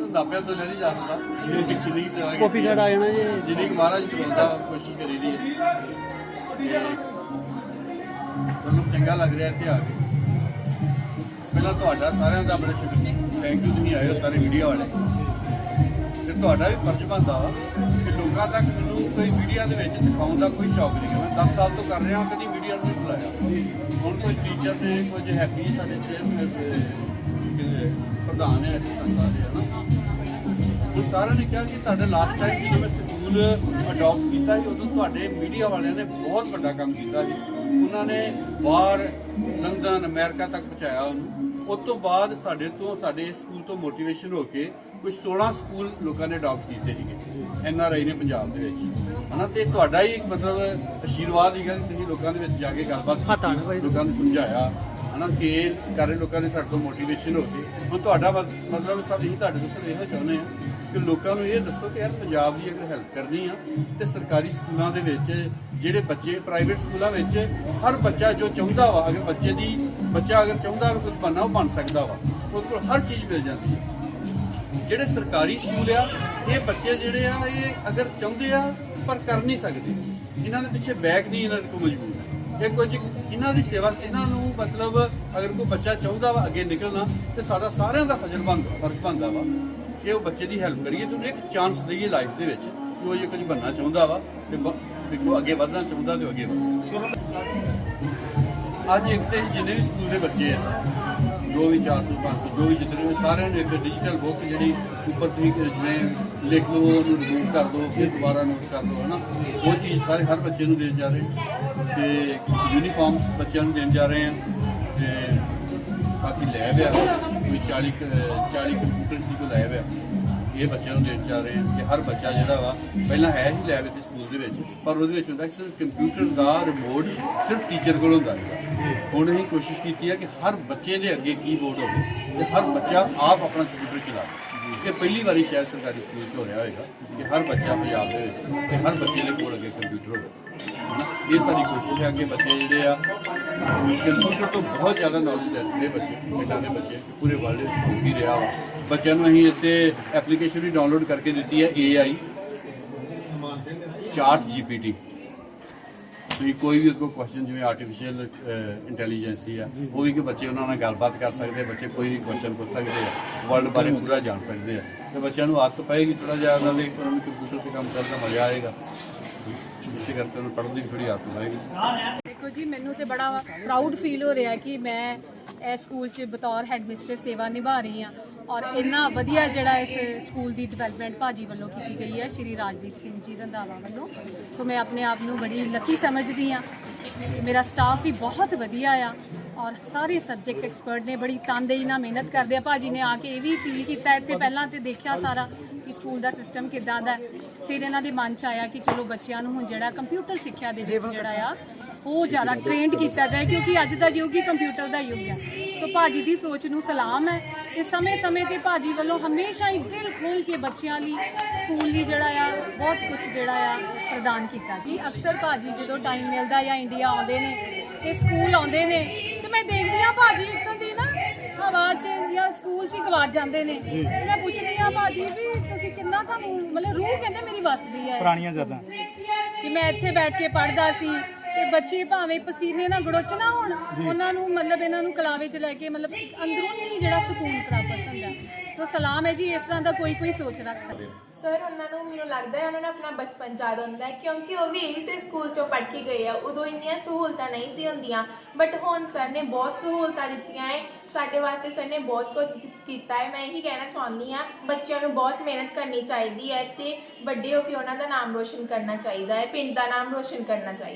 ਨੂੰ ਨਾਪਿਆਂ ਤੋਂ ਲੈ ਨਹੀਂ ਜਾ ਸਕਦਾ। ਕਿੰਨੀ ਕੁ ਸੇਵਾ ਕੀਤੀ ਕਾਪੀ ਕਾਰਡ ਆ ਜਾਣਾ ਜੀ। ਜਿੰਨੀ ਕੁ ਮਹਾਰਾਜ ਕਰਾਉਂਦਾ ਕੋਸ਼ਿਸ਼ ਕਰੀ ਦੀ ਹੈ। ਤੇ ਤੁਹਾਨੂੰ ਚੰਗਾ ਲੱਗ ਰਿਹਾ ਇੱਥੇ ਆ ਕੇ। ਪਹਿਲਾਂ ਤੁਹਾਡਾ ਸਾਰਿਆਂ ਦਾ ਬੜਾ ਸ਼ੁਕਰ ਥੈਂਕ ਯੂ ਤੁਸੀਂ ਆਏ ਹੋ ਸਾਰੇ ਮੀਡੀਆ ਵਾਲੇ। ਤੇ ਤੁਹਾਡਾ ਵੀ ਫਰਜ਼ ਬਣਦਾ ਵਾ ਕਿ ਲੋਕਾਂ ਤੱਕ ਮੈਨੂੰ ਕੋਈ ਮੀਡੀਆ ਦੇ ਵਿੱਚ ਦਿਖਾਉਣ ਦਾ ਕੋਈ ਸ਼ੌਕ ਨਹੀਂ ਹੈ ਮੈਂ 10 ਸਾਲ ਤੋਂ ਕਰ ਰਿਹਾ ਕਦੀ ਮੀਡੀਆ ਨੂੰ ਨਹੀਂ ਬੁਲਾਇਆ। ਹੁਣ ਕੋਈ ਟੀਚਰ ਨੇ ਕੁਝ ਹੈਪੀ ਸਾਡੇ ਚ ਪ੍ਰਧਾਨ ਹੈ ਸੰਸਥਾ ਦੇ ਹਨਾ ਉਹ ਸਾਰਿਆਂ ਨੇ ਕਿਹਾ ਕਿ ਤੁਹਾਡੇ ਲਾਸਟ ਟਾਈਮ ਜਦੋਂ ਮੈਂ ਸਕੂਲ ਅਡਾਪਟ ਕੀਤਾ ਸੀ ਉਦੋਂ ਤੁਹਾਡੇ ਮੀਡੀਆ ਵਾਲਿਆਂ ਨੇ ਬਹੁਤ ਵੱਡਾ ਕੰਮ ਕੀਤਾ ਸੀ। ਉਹਨਾਂ ਨੇ ਬਾਹਰ ਲੰਡਨ ਅਮਰੀਕਾ ਤੱਕ ਪਹੁੰਚਾਇਆ ਉਹਨੂੰ। ਉਸ ਤੋਂ ਬਾਅਦ ਸਾਡੇ ਤੋਂ ਸਾਡੇ ਸਕੂਲ ਤੋਂ ਮੋਟੀਵੇਸ਼ਨ ਹੋ ਕੇ ਕੁਝ 16 ਸਕੂਲ ਲੋਕਾਂ ਨੇ ਅਡਾਪਟ ਕੀਤੇ ਸੀਗੇ ਐਨ ਆਰ ਆਈ ਨੇ ਪੰਜਾਬ ਦੇ ਵਿੱਚ। ਹਨਾ ਤੇ ਤੁਹਾਡਾ ਹੀ ਇੱਕ ਮਤਲਬ ਅਸ਼ੀਰਵਾਦ ਸੀਗਾ ਕਿ ਤੁਸੀਂ ਲੋਕਾਂ ਦੇ ਵਿੱਚ ਜਾ ਕੇ ਗੱਲਬਾਤ। ਕੀਤੀ ਲੋਕਾਂ ਨੂੰ ਸਮਝਾਇਆ। ਹਨਾ, ਕਿ ਇਹ ਕਾਰੇ ਲੋਕਾਂ ਨੇ ਸਾਡੇ ਤੋਂ ਮੋਟੀਵੇਸ਼ਨ ਹੋ ਕੇ ਹੁਣ ਤੁਹਾਡਾ ਮਤ- ਮਤਲਬ ਸਭ ਅਸੀਂ ਤੁਹਾਡੇ ਤੋਂ ਸਿਰਫ ਇਹੋ ਚਾਹੁੰਦੇ ਆ ਕਿ ਲੋਕਾਂ ਨੂੰ ਇਹ ਦੱਸੋ ਕਿ ਯਾਰ ਪੰਜਾਬ ਦੀ ਅਗਰ ਹੈਲਪ ਕਰਨੀ ਆ, ਤੇ ਸਰਕਾਰੀ ਸਕੂਲਾਂ ਦੇ ਵਿੱਚ ਜਿਹੜੇ ਬੱਚੇ ਪ੍ਰਾਈਵੇਟ ਸਕੂਲਾਂ ਵਿੱਚ, ਹਰ ਬੱਚਾ ਜੋ ਚਾਹੁੰਦਾ ਵਾ, ਅਗਰ ਬੱਚੇ ਦੀ, ਬੱਚਾ ਅਗਰ ਚਾਹੁੰਦਾ ਵਾ ਕੁਝ ਬਣਨਾ ਉਹ ਬਣ ਸਕਦਾ ਵਾ। ਉਹਦੇ ਕੋਲ ਹਰ ਚੀਜ਼ ਮਿਲ ਜਾਂਦੀ ਹੈ ਜਿਹੜੇ ਸਰਕਾਰੀ ਸਕੂਲ ਆ, ਇਹ ਬੱਚੇ ਜਿਹੜੇ ਆ, ਇਹ ਅਗਰ ਚਾਹੁੰਦੇ ਆ, ਪਰ ਕਰ ਨਹੀਂ ਸਕਦੇ। ਇਹਨਾਂ ਦੇ ਪਿੱਛੇ ਬੈਕ ਨਹੀਂ ਇਹਨਾਂ ਕੋਲ ਮਜਬੂਰ। ਇਹ ਕੁਝ ਇਹਨਾਂ ਦੀ ਸੇਵਾ, ਇਹਨਾਂ ਨੂੰ ਮਤਲਬ ਅਗਰ ਕੋਈ ਬੱਚਾ ਚਾਹੁੰਦਾ ਵਾ ਅੱਗੇ ਨਿਕਲਣਾ, ਤੇ ਸਾਡਾ ਸਾਰਿਆਂ ਦਾ ਫਰਜ਼ ਬਣਦਾ ਫਰਜ਼ ਬਣਦਾ ਵਾ ਕਿ ਉਹ ਬੱਚੇ ਦੀ ਹੈਲਪ ਕਰੀਏ। ਤੇ ਉਹਨੂੰ ਇੱਕ ਚਾਂਸ ਦਈਏ ਲਾਈਫ ਦੇ ਵਿੱਚ ਕਿ ਉਹ ਜੇ ਕੁਝ ਬਣਨਾ ਚਾਹੁੰਦਾ ਵਾ ਤੇ ਬ- ਅੱਗੇ ਵਧਣਾ ਚਾਹੁੰਦਾ ਤੇ ਅੱਗੇ ਵਧੇ। ਅੱਜ ਇੱਕ ਤੇ ਜਿੰਨੇ ਵੀ ਸਕੂਲ ਦੇ ਬੱਚੇ ਆ ਜੋ ਵੀ 400 500 ਜੋ ਵੀ ਜਿਤਨੇ ਵੀ ਸਾਰਿਆਂ ਨੂੰ ਇੱਕ ਡਿਜੀਟਲ ਬੁੱਕ ਜਿਹੜੀ ਉੱਪਰ ਤੁਸੀਂ ਜਿਵੇਂ ਲਿਖ ਲਓ, ਉਹਨੂੰ ਰਿਮੂਵ ਕਰ ਦਿਓ ਫਿਰ ਦੁਬਾਰਾ ਨੋਟ ਕਰ ਲਓ, ਹਨਾ? ਉਹ ਚੀਜ਼ ਸਾਰੇ ਹਰ ਬੱਚੇ ਨੂੰ ਦੇਣ ਜਾ ਰਹੇ ਤੇ ਯੂਨੀਫਾਰਮਸ ਬੱਚਿਆਂ ਨੂੰ ਦੇਣ ਜਾ ਰਹੇ ਆ। ਤੇ ਬਾਕੀ ਲੈਬ ਆ। ਕੋਈ 40 40 ਕੰਪਿਊਟਰ ਦੀ ਕੋਈ ਲੈਬ ਆ। ਇਹ ਬੱਚਿਆਂ ਨੂੰ ਦੇਣ ਜਾ ਰਹੇ ਆ। ਕਿ ਹਰ ਬੱਚਾ ਜਿਹੜਾ ਵਾ, ਪਹਿਲਾਂ ਹੈ ਹੀ ਲੈਬ ਇੱਥੇ ਸਕੂਲ ਦੇ ਵਿੱਚ। ਪਰ ਉਹਦੇ ਵਿੱਚ ਹੁੰਦਾ ਸਿਰਫ ਕੰਪਿਊਟਰ ਦਾ ਰਿਮੋਟ ਸਿਰਫ ਟੀਚਰ ਕੋਲ ਹੁੰਦਾ ਹੈ ਹੁਣ ਅਸੀਂ ਕੋਸ਼ਿਸ਼ ਕੀਤੀ ਹੈ ਕਿ ਹਰ ਬੱਚੇ ਦੇ ਅੱਗੇ ਕੀਬੋਰਡ ਹੋਵੇ ਤੇ ਹਰ ਬੱਚਾ ਆਪ ਆਪਣਾ ਕੰਪਿਊਟਰ ਚਲਾਵੇ ਇਹ ਪਹਿਲੀ ਵਾਰੀ ਸ਼ਾਇਦ ਸਰਕਾਰੀ ਸਕੂਲ 'ਚ ਹੋ ਰਿਹਾ ਹੋਵੇਗਾ ਕਿ ਹਰ ਬੱਚਾ ਪੰਜਾਬ ਦੇ ਵਿੱਚ ਤੇ ਹਰ ਬੱਚੇ ਦੇ ਕੋਲ ਅੱਗੇ ਕੰਪਿਊਟਰ ਹੋਵੇ? ਇਹ ਸਾਡੀ ਕੋਸ਼ਿਸ਼ ਹੈ ਕਿ ਬੱਚੇ ਜਿਹੜੇ ਆ ਕੰਪਿਊਟਰ ਤੋਂ ਬਹੁਤ ਜ਼ਿਆਦਾ ਨੌਲੇਜ ਲੈ ਸਕਦੇ ਬੱਚੇ ਇਹਨਾਂ ਦੇ ਬੱਚੇ ਪੂਰੇ ਵਰਲਡ ਵਿੱਚ ਹੋ ਵੀ ਰਿਹਾ ਵਾ। ਬੱਚਿਆਂ ਨੂੰ ਅਸੀਂ ਇੱਥੇ ਐਪਲੀਕੇਸ਼ਨ ਵੀ ਡਾਊਨਲੋਡ ਕਰਕੇ ਦਿੱਤੀ ਹੈ AI ਚਾਰਟ GPT ਤੁਸੀਂ ਕੋਈ ਵੀ ਕੋਈ ਕੁਐਸਚਨ ਜਿਵੇਂ ਆਰਟੀਫੀਸ਼ੀਅਲ ਇੰਟੈਲੀਜੈਂਸੀ ਆ ਉਹ ਵੀ ਕਿ ਬੱਚੇ ਉਹਨਾਂ ਨਾਲ ਗੱਲਬਾਤ ਕਰ ਸਕਦੇ ਆ, ਬੱਚੇ ਕੋਈ ਵੀ ਕੁਐਸਚਨ ਪੁੱਛ ਸਕਦੇ ਆ ਵਰਲਡ ਬਾਰੇ ਪੂਰਾ ਜਾਣ ਸਕਦੇ ਆ। ਤੇ ਬੱਚਿਆਂ ਨੂੰ ਆਦਤ ਪਏਗੀ ਥੋੜਾ ਜਿਹਾ ਉਹਨਾਂ ਲਈ ਉਹਨਾਂ ਨੂੰ ਕੰਪਿਊਟਰ ਤੇ ਕੰਮ ਕਰਨ ਦਾ ਮਜ਼ਾ ਆਏਗਾ। ਇਸੇ ਕਰਕੇ ਉਹਨੂੰ ਪੜ੍ਹਨ ਦੀ ਥੋੜੀ ਆਦਤ ਪਏਗੀ। ਦੇਖੋ ਜੀ ਮੈਨੂੰ ਤੇ ਬੜਾ ਪ੍ਰਾਊਡ ਫੀਲ ਹੋ ਰਿਹਾ ਕਿ ਮੈਂ ਇਸ ਸਕੂਲ 'ਚ ਬਤੌਰ ਹੈਡ ਮਿਸਟਰ ਸੇਵਾ ਨਿਭਾ ਰਹੀ ਹਾਂ। ਔਰ ਇੰਨਾ ਵਧੀਆ ਜਿਹੜਾ ਇਸ ਸਕੂਲ ਦੀ ਡਿਵੈਲਪਮੈਂਟ ਭਾਜੀ ਵੱਲੋਂ ਕੀਤੀ ਗਈ ਹੈ ਸ਼੍ਰੀ ਰਾਜਦੀਪ ਸਿੰਘ ਜੀ ਰੰਧਾਵਾ ਵੱਲੋਂ ਸੋ ਮੈਂ ਆਪਣੇ ਆਪ ਨੂੰ ਬੜੀ ਲੱਕੀ ਸਮਝਦੀ ਹਾਂ ਮੇਰਾ ਸਟਾਫ ਵੀ ਬਹੁਤ ਵਧੀਆ ਆ ਔਰ ਸਾਰੇ ਸਬਜੈਕਟ ਐਕਸਪਰਟ ਨੇ ਬੜੀ ਤਨਦੇਹੀ ਨਾਲ ਮਿਹਨਤ ਕਰਦੇ ਆ ਭਾਜੀ ਨੇ ਆ ਕੇ ਇਹ ਵੀ ਫੀਲ ਕੀਤਾ ਇੱਥੇ ਪਹਿਲਾਂ ਤੇ ਦੇਖਿਆ ਸਾਰਾ ਕਿ ਸਕੂਲ ਦਾ ਸਿਸਟਮ ਕਿੱਦਾਂ ਦਾ। ਫਿਰ ਇਹਨਾਂ ਦੇ ਮਨ ਚ ਆਇਆ ਕਿ ਚਲੋ ਬੱਚਿਆਂ ਨੂੰ ਹੁਣ ਜਿਹੜਾ ਕੰਪਿਊਟਰ ਸਿੱਖਿਆ ਦੇ ਵਿੱਚ ਜਿਹੜਾ ਆ ਉਹ ਜ਼ਿਆਦਾ ਟ੍ਰੇਨਡ ਕੀਤਾ ਜਾਏ ਕਿਉਂਕਿ ਅੱਜ ਦਾ ਯੁੱਗ ਹੀ ਕੰਪਿਊਟਰ ਦਾ ਯੁੱਗ ਹੈ। ਸੋ ਭਾਜੀ ਦੀ ਸੋਚ ਨੂੰ ਸਲਾਮ ਹੈ। ਤੇ ਸਮੇਂ-ਸਮੇਂ ਤੇ ਭਾਜੀ ਵੱਲੋਂ ਹਮੇਸ਼ਾ ਹੀ ਦਿਲ ਖੋਲ ਕੇ ਬੱਚਿਆਂ ਲਈ ਸਕੂਲ ਲਈ ਜਿਹੜਾ ਆ ਬਹੁਤ ਕੁਝ ਜਿਹੜਾ ਆ ਪ੍ਰਦਾਨ ਕੀਤਾ। ਜੀ ਅਕਸਰ ਭਾਜੀ ਜਦੋਂ ਟਾਈਮ ਮਿਲਦਾ ਜਾਂ ਇੰਡੀਆ ਆਉਂਦੇ ਨੇ ਤੇ ਸਕੂਲ ਆਉਂਦੇ ਨੇ ਤੇ ਮੈਂ ਦੇਖਦੀ ਆ ਭਾਜੀ ਇੱਥੋਂ ਦੀ ਨਾ ਹਵਾ 'ਚ ਜਾਂ ਸਕੂਲ 'ਚ ਗਵਾਚ ਜਾਂਦੇ ਨੇ। ਮੈਂ ਪੁੱਛਦੀ ਆ ਭਾਜੀ ਵੀ ਤੁਸੀਂ ਕਿੰਨਾ ਤੁਹਾਨੂੰ ਮਤਲਬ ਰੂਹ ਕਹਿੰਦੇ ਮੇਰੀ ਵੱਸਦੀ ਹੈ। ਪੁਰਾਣੀਆਂ ਯਾਦਾਂ। ਕਿ ਮੈਂ ਇੱਥੇ ਬੈਠ ਕੇ ਪੜ੍ਹਦਾ ਸੀ ਤੇ ਬੱਚੇ ਭਾਵੇਂ ਪਸੀਨੇ ਨਾਲ ਗੜੋਚ ਨਾ ਹੋਣ ਉਹਨਾਂ ਨੂੰ ਮਤਲਬ ਇਹਨਾਂ ਨੂੰ ਕਲਾਵੇ 'ਚ ਲੈ ਕੇ ਮਤਲਬ ਅੰਦਰੂਨੀ ਜਿਹੜਾ ਸਕੂਨ ਪ੍ਰਾਪਤ ਹੁੰਦਾ। ਸੋ ਸਲਾਮ ਹੈ ਜੀ ਇਸ ਤਰ੍ਹਾਂ ਦਾ ਕੋਈ ਕੋਈ ਸੋਚ ਰੱਖ ਸਕਦਾ ਸਰ ਉਹਨਾਂ ਨੂੰ ਮੈਨੂੰ ਲੱਗਦਾ ਹੈ ਉਹਨਾਂ ਨੇ ਆਪਣਾ ਬਚਪਨ ਯਾਦ ਹੁੰਦਾ ਹੈ ਕਿਉਂਕਿ ਉਹ ਵੀ ਇਸੇ ਸਕੂਲ ਚੋਂ ਪੜ੍ਹ ਕੇ ਗਏ ਆ। ਉਦੋਂ ਇੰਨੀਆਂ ਸਹੂਲਤਾਂ ਨਹੀਂ ਸੀ ਹੁੰਦੀਆਂ ਬਟ ਹੁਣ ਸਰ ਨੇ ਬਹੁਤ ਸਹੂਲਤਾਂ ਦਿੱਤੀਆਂ ਹੈ। ਸਾਡੇ ਵਾਸਤੇ ਸਰ ਨੇ ਬਹੁਤ ਕੁਝ ਕੀਤਾ ਹੈ। ਮੈਂ ਇਹੀ ਕਹਿਣਾ ਚਾਹੁੰਦੀ ਆ ਬੱਚਿਆਂ ਨੂੰ ਬਹੁਤ ਮਿਹਨਤ ਕਰਨੀ ਚਾਹੀਦੀ ਹੈ ਤੇ ਵੱਡੇ ਹੋ ਕੇ ਉਹਨਾਂ ਦਾ ਨਾਮ ਰੋਸ਼ਨ ਕਰਨਾ ਚਾਹੀਦਾ ਹੈ ਪਿੰਡ ਦਾ ਨਾਮ ਰੋਸ਼ਨ ਕਰਨਾ ਚਾਹੀਦਾ